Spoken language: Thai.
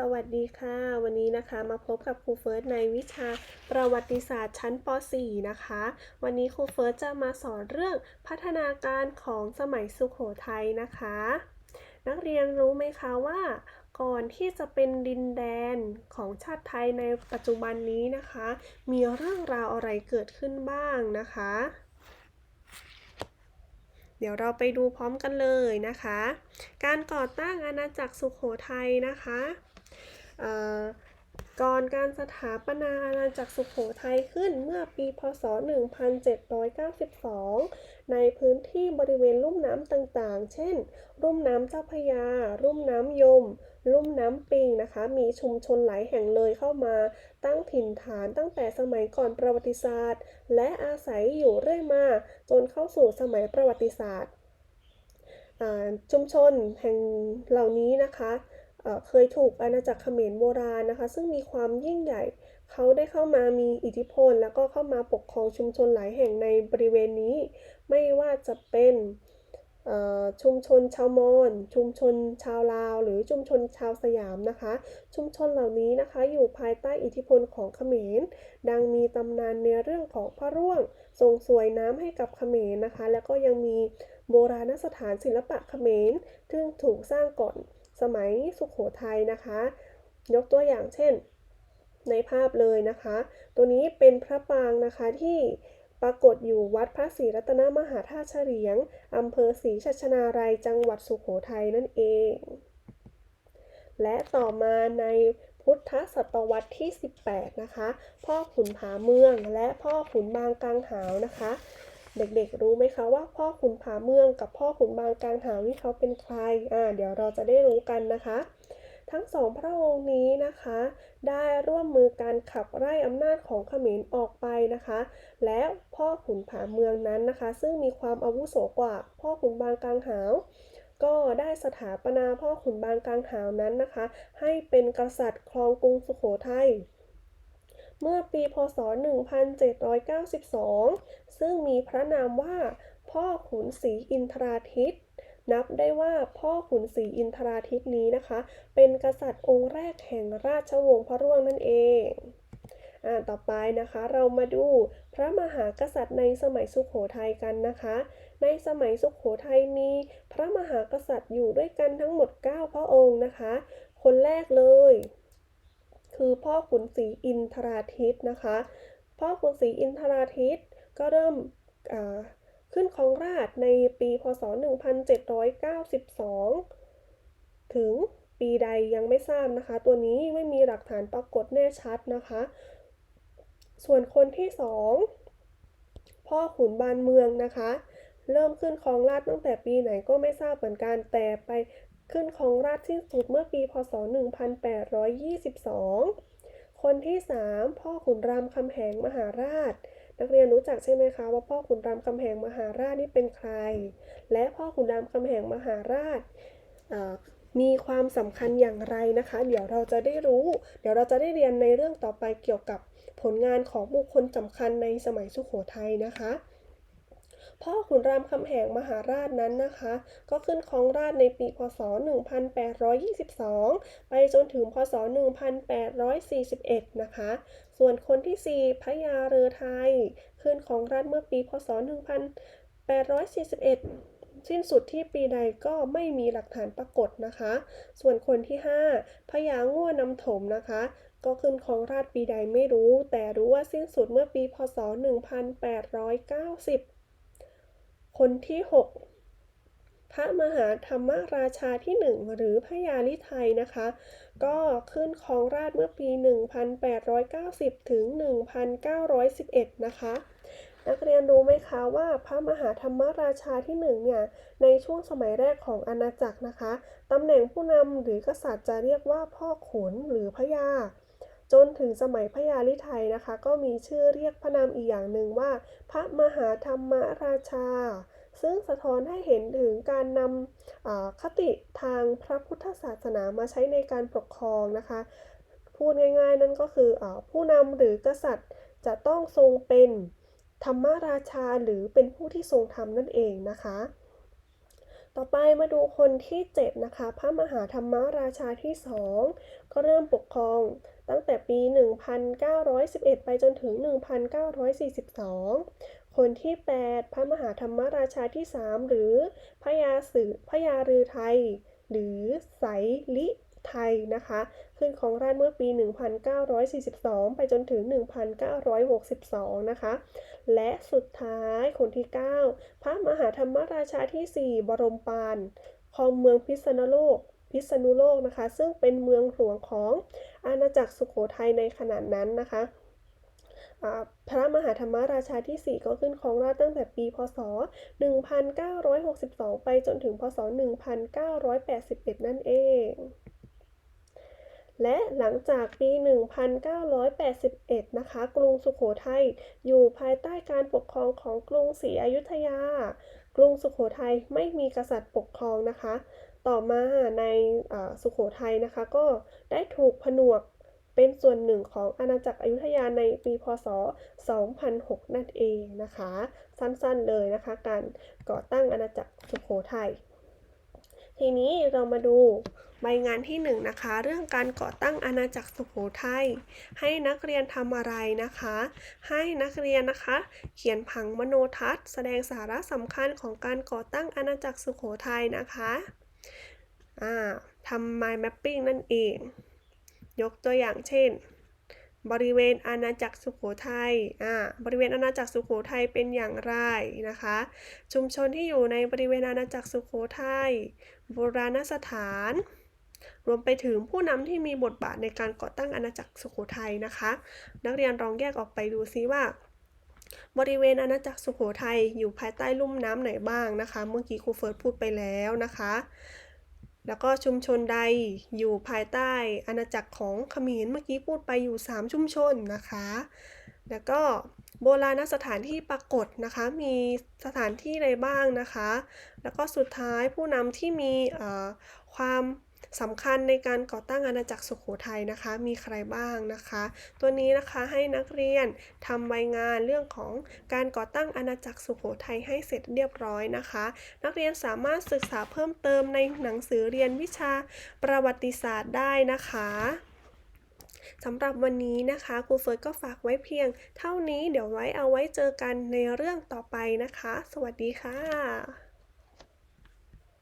สวัสดีค่ะ วันนี้นะคะมาพบกับครูเฟิร์สในวิชาประวัติศาสตร์ชั้นป .4 นะคะ วันนี้ครูเฟิร์สจะมาสอนเรื่องพัฒนาการของสมัยสุขโขทัยนะคะ นักเรียนรู้ไหมคะว่า ก่อนที่จะเป็นดินแดนของชาติไทยในปัจจุบันนี้นะคะ มีเรื่องราวอะไรเกิดขึ้นบ้างนะคะ เดี๋ยวเราไปดูพร้อมกันเลยนะคะ การก่อตั้งอาณาจักรสุขโขทัยนะคะ ก่อนการสถาปนาอาณาจักรสุขโขทัยขึ้นเมื่อปี พศ 1792 ในพื้นที่บริเวณลุ่มน้ำต่างๆ เช่น ลุ่มน้ำเจ้าพยา ลุ่มน้ำยม ลุ่มน้ำปิงนะคะ มีชุมชนหลายแห่งเลยเข้ามาตั้งถิ่นฐานตั้งแต่สมัยก่อนประวัติศาสตร์ และอาศัยอยู่เรื่อยมาจนเข้าสู่สมัยประวัติศาสตร์ ชุมชนแห่งเหล่านี้นะคะ เคยถูกอาณาจักรเขมรโบราณนะคะ ซึ่งมีความยิ่งใหญ่ เขาได้เข้ามามีอิทธิพล แล้วก็เข้ามาปกครองชุมชนหลายแห่งในบริเวณนี้ ไม่ว่าจะเป็นชุมชนชาวมอญ ชุมชนชาวลาว หรือชุมชนชาวสยามนะคะ ชุมชนเหล่านี้นะคะ อยู่ภายใต้อิทธิพลของเขมร ดังมีตำนานในเรื่องของพระร่วงทรงสวยน้ำให้กับเขมรนะคะ แล้วก็ยังมีโบราณสถานศิลปะเขมรซึ่งถูกสร้างก่อน สมัยสุขโขทัยนะคะ ยกตัวอย่างเช่น ในภาพเลยนะคะ ตัวนี้เป็นพระปางนะคะที่ปรากฏอยู่วัดพระศรีรัตนมหาธาตุเฉลียงอำเภอศรีชัชนาลัยจังหวัดสุขโขทัยนั่นเอง และต่อมาในพุทธศตวรรษที่ 18 นะคะ พ่อขุนผาเมืองและพ่อขุนบางกังหาวนะคะ เด็กๆ รู้ไหมคะว่าพ่อขุนผาเมืองกับพ่อขุนบางกังหาวนี่เขาเป็นใคร อ่า เดี๋ยวเราจะได้รู้กันนะคะ ทั้งสองพระองค์นี้นะคะ ได้ร่วมมือการขับไล่อำนาจของเขมรออกไปนะคะ และพ่อขุนผาเมืองนั้นนะคะ ซึ่งมีความอาวุโสกว่าพ่อขุนบางกังหาวก็ได้สถาปนาพ่อขุนบางกังหาวนั้นนะคะ ให้เป็นกษัตริย์ครองกรุงสุโขทัยเมื่อปี พศ 1792 ซึ่ง พระนามว่า พ่อขุนศรีอินทราทิตนับได้ว่าพ่อขุนศรีอินทราทิตนี้นะคะ เป็นกษัตริย์องค์แรกแห่งราชวงศ์พระร่วงนั่นเองอ่าต่อไปนะคะเรามาดูพระมหากษัตริย์ในสมัยสุขโขทัยกันนะคะ ในสมัยสุขโขทัยมีพระมหากษัตริย์อยู่ด้วยกันทั้งหมด 9 พระองค์นะคะ คนแรกเลย คือพ่อขุนศรีอินทราทิตนะคะ พ่อขุนศรีอินทราทิตก็เริ่ม ขึ้นครองราชในปีพศ 1792 ถึงปีใดยังไม่ทราบนะคะ ตัวนี้ไม่มีหลักฐานปรากฏแน่ชัดนะคะ ส่วนคนที่สองพ่อขุนบานเมืองนะคะ เริ่มขึ้นครองราชตั้งแต่ปีไหนก็ไม่ทราบเหมือนกันแต่ไปขึ้นครองราชที่สุดเมื่อปี พศ 1822 คนที่ 3 พ่อขุนรามคำแหงมหาราช นักเรียนรู้จักใช่ไหมคะว่าพ่อขุนรามคำแหงมหาราชนี่เป็นใคร และพ่อขุนรามคำแหงมหาราชมีความสำคัญอย่างไรนะคะ เดี๋ยวเราจะได้รู้ เดี๋ยวเราจะได้เรียนในเรื่องต่อไปเกี่ยวกับผลงานของบุคคลสำคัญในสมัยสุขโขทัยนะคะ พ่อขุนรามคำแหงมหาราชนั้นนะคะ ก็ขึ้นครองราชในปีพศ 1822 ไปจนถึงพศ 1841 นะคะ ส่วนคนที่ 4พระยาเรือไทย ขึ้นของราชเมื่อปีพศ 1841สิ้นสุดที่ปีใดก็ไม่มีหลักฐานปรากฏนะคะ ส่วนคนที่5พญาง่วนำถมนะคะ ก็ขึ้นของราชปีใดไม่รู้ แต่รู้ว่าสิ้นสุดเมื่อปีพศ 1890 คนที่ 6 พระมหาธรรมราชาที่ 1 หรือพระยาลิไทยนะคะ ก็ขึ้นครองราชเมื่อปี 1890 ถึง 1911 นะคะนักเรียนรู้ไหมคะว่าพระมหาธรรมราชาที่1เนี่ยในช่วงสมัยแรกของอาณาจักรนะคะตำแหน่งผู้นำหรือกษัตริย์จะเรียกว่าพ่อขุนหรือพระยา จนถึงสมัยพระยาลิไทยนะคะ ก็มีชื่อเรียกพระนามอีกอย่างหนึ่งว่า พระมหาธรรมราชา ซึ่งสะท้อนให้เห็นถึงการนำคติทางพระพุทธศาสนามาใช้ในการปกครองนะคะ พูดง่ายๆนั่นก็คืออผู้นำหรือกษัตริย์จะต้องทรงเป็นธรรมราชาหรือเป็นผู้ที่ทรงธรรมนั่นเองนะคะ ต่อไปมาดูคนที่ 7 นะคะ พระมหาธรรมราชาที่ 2 ก็เริ่มปกครอง ปี 1911 ไปจนถึง 1942 คนที่ 8 พระมหาธรรมราชาที่ 3 หรือพระยาสือพระยาฤาไทย หรือไสลิไทยนะคะ ขึ้นของราชเมื่อปี 1942 ไปจนถึง 1962 นะคะ และสุดท้ายคนที่ 9 พระมหาธรรมราชาที่ 4 บรมปานครองเมืองพิษณุโลกพิษณุโลกนะคะ ซึ่งเป็นเมืองหลวงของ อาณาจักรสุโขทัยในขณะนั้นนะคะพระมหาธรรมราชาที่ 4 ก็ขึ้นครองราชย์ตั้งแต่ปี พศ 1962 ไปจนถึง พศ 1981 นั่นเอง และหลังจากปี 1981 นะคะ กรุงสุโขทัยอยู่ภายใต้การปกครองของกรุงศรีอยุธยา กรุงสุโขทัยไม่มีกษัตริย์ปกครองนะคะ ต่อมาในสุโขทัยนะคะ ก็ได้ถูกผนวกเป็นส่วนหนึ่งของอาณาจักรอยุธยาในปีพศ 2006 นั่นเองนะคะ สั้นๆเลยนะคะ การก่อตั้งอาณาจักรสุโขทัยทีนี้เรามาดูใบงานที่1นงนะคะ เรื่องการก่อตั้งอาณาจักรสุโขทัยให้นักเรียนทำอะไรนะคะ ให้นักเรียนนะคะ เขียนผังมโนทัศน์ แสดงสาระสำคัญของการก่อตั้งอาณาจักรสุโขทัยนะคะ ทำ mind mapping นั่นเอง ยกตัวอย่างเช่น บริเวณอาณาจักรสุโขทัยบริเวณอาณาจักรสุโขทัยเป็นอย่างไรนะคะ ชุมชนที่อยู่ในบริเวณอาณาจักรสุโขทัยโบราณสถาน รวมไปถึงผู้นำที่มีบทบาทในการก่อตั้งอาณาจักรสุโขทัยนะคะ นักเรียนลองแยกออกไปดูซิว่าบริเวณอาณาจักรสุโขทัยอยู่ภายใต้ลุ่มน้ำไหนบ้างนะคะ เมื่อกี้ครูเฟิร์สพูดไปแล้วนะคะ แล้วก็ชุมชนใดอยู่ภายใต้อาณาจักรของเขมรเมื่อกี้พูดไปอยู่ 3 ชุมชนนะคะ แล้วก็โบราณสถานที่ปรากฏนะคะ มีสถานที่อะไรบ้างนะคะ แล้วก็สุดท้ายผู้นำที่มีความ สำคัญในการก่อตั้งอาณาจักรสุโขทัยนะคะ มีใครบ้างนะคะ ตัวนี้นะคะให้นักเรียนทำใบงานเรื่องของการก่อตั้งอาณาจักรสุโขทัยให้เสร็จเรียบร้อยนะคะ นักเรียนสามารถศึกษาเพิ่มเติมในหนังสือเรียนวิชาประวัติศาสตร์ได้นะคะสำหรับวันนี้นะคะครูเฟิร์สก็ฝากไว้เพียง เท่านี้เดี๋ยวไว้เอาไว้เจอกันในเรื่องต่อไปนะคะ สวัสดีค่ะ